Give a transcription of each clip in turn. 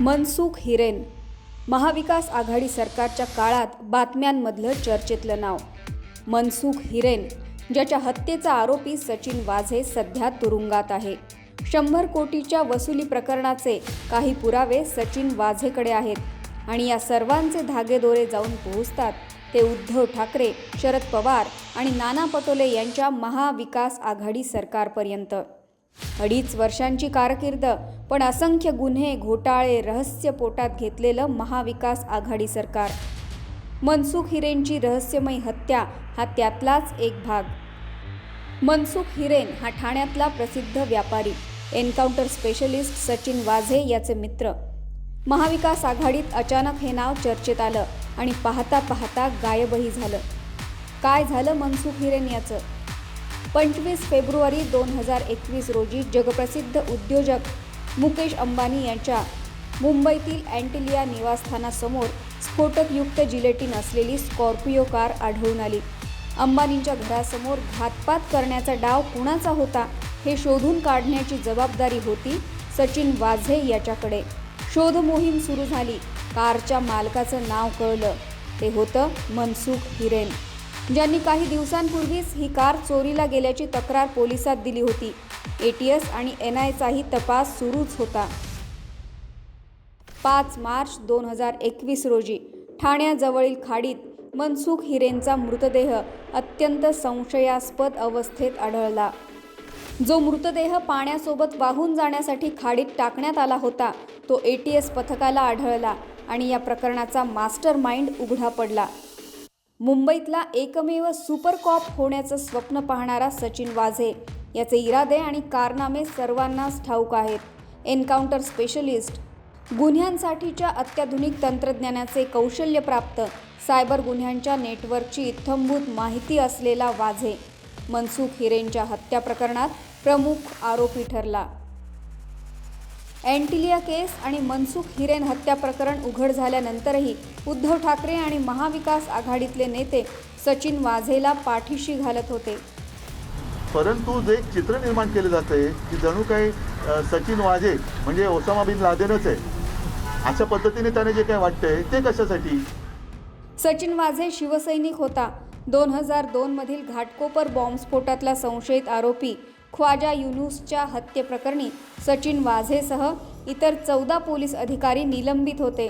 मनसुख हिरेन महाविकास आघाडी सरकारच्या काळात बातम्यांमधलं चर्चेतलं नाव. मनसुख हिरेन ज्याच्या हत्येचा आरोपी सचिन वाझे सध्या तुरुंगात आहे. शंभर कोटीच्या वसुली प्रकरणाचे काही पुरावे सचिन वाझेकडे आहेत आणि या सर्वांचे धागेदोरे जाऊन पोहोचतात ते उद्धव ठाकरे शरद पवार आणि नाना पटोले यांच्या महाविकास आघाडी सरकारपर्यंत. अडीच वर्षांची कारकीर्द पण असंख्य गुन्हे घोटाळे रहस्य पोटात घेतलेलं महाविकास आघाडी सरकार. मनसुख हिरेनची रहस्यमयी हत्या हा त्यातलाच एक भाग. मनसुख हिरेन हा ठाण्यातला प्रसिद्ध व्यापारी एन्काउंटर स्पेशलिस्ट सचिन वाझे याचे मित्र. महाविकास आघाडीत अचानक हे नाव चर्चेत आलं आणि पाहता पाहता गायबही झालं. काय झालं मनसुख हिरेन याचं? पंचवीस फेब्रुवारी दोन हजार एकवीस रोजी जगप्रसिद्ध उद्योजक मुकेश अंबानी यांच्या मुंबईतील अँटिलिया निवासस्थानासमोर स्फोटकयुक्त जिलेटिन असलेली स्कॉर्पिओ कार आढळून आली. अंबानींच्या घरासमोर घातपात करण्याचा डाव कुणाचा होता हे शोधून काढण्याची जबाबदारी होती सचिन वाझे याच्याकडे. शोध मोहीम सुरू झाली. कारच्या मालकाचं नाव कळलं. ते होतं मनसुख हिरेन. ज्यांनी काही दिवसांपूर्वीच ही कार चोरीला गेल्याची तक्रार पोलिसात दिली होती. एटीएस आणि एन आयचाही तपास सुरूच होता. पाच मार्च दोन हजार एकवीस रोजी ठाण्याजवळील खाडीत मनसुख हिरेनचा मृतदेह अत्यंत संशयास्पद अवस्थेत आढळला. जो मृतदेह पाण्यासोबत वाहून जाण्यासाठी खाडीत टाकण्यात आला होता तो ए टी एस पथकाला आढळला आणि या प्रकरणाचा मास्टर माइंड उघडा पडला. मुंबईतला एकमेव सुपर कॉप होण्याचं स्वप्न पाहणारा सचिन वाझे. याचे इरादे आणि कारनामे सर्वांनाच ठाऊक आहेत. Encounter specialist. गुन्ह्यांसाठीच्या अत्याधुनिक तंत्रज्ञानाचे कौशल्य प्राप्त सायबर गुन्ह्यांच्या नेटवर्कची इत्थंभूत माहिती असलेला वाझे. मनसुख हिरेनच्या हत्या प्रकरणात प्रमुख आरोपी ठरला. अँटिलिया केस आणि मनसुख हिरेन हत्या प्रकरण उघड झाल्यानंतरही उद्धव ठाकरे आणि महाविकास आघाडीतले नेते सचिन वाझेला पाठीशी घालत होते. परंतु जे चित्र निर्माण केलं जातंय की जणू काही सचिन वाझे म्हणजे ओसामा बिन लादेनच आहे. अशा पद्धतीने त्याने जे काही वाटतंय ते कशासाठी? सचिन वाझे शिवसैनिक होता. दोन हजार दोनमधील घाटकोपर बॉम्बस्फोटातला संशयित आरोपी ख्वाजा युनुसच्या हत्येप्रकरणी सचिन वाझेसह इतर चौदा पोलीस अधिकारी निलंबित होते.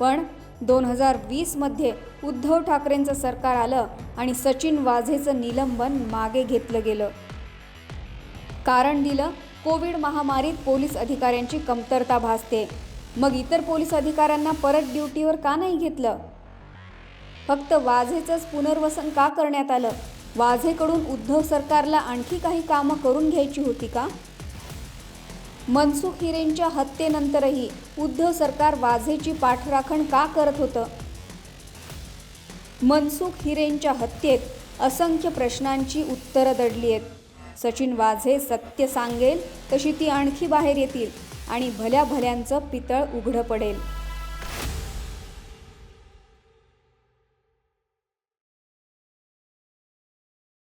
पण दोन हजार वीसमध्ये उद्धव ठाकरेंचं सरकार आलं आणि सचिन वाझेचं निलंबन मागे घेतलं गेलं. कारण दिलं कोविड महामारीत पोलीस अधिकाऱ्यांची कमतरता भासते. मग इतर पोलीस अधिकाऱ्यांना परत ड्युटीवर का नाही घेतलं? फक्त वाझेचंच पुनर्वसन का करण्यात आलं? वाझेकडून उद्धव सरकारला आणखी काही कामं करून घ्यायची होती का? मनसुख हिरेंच्या हत्येनंतरही उद्धव सरकार वाझेची पाठराखण का करत होतं? मनसुख हिरेंच्या हत्येत असंख्य प्रश्नांची उत्तरं दडली आहेत. सचिन वाझे सत्य सांगेल तशी ती आणखी बाहेर येतील आणि भल्या भल्यांचं पितळ उघडं पडेल.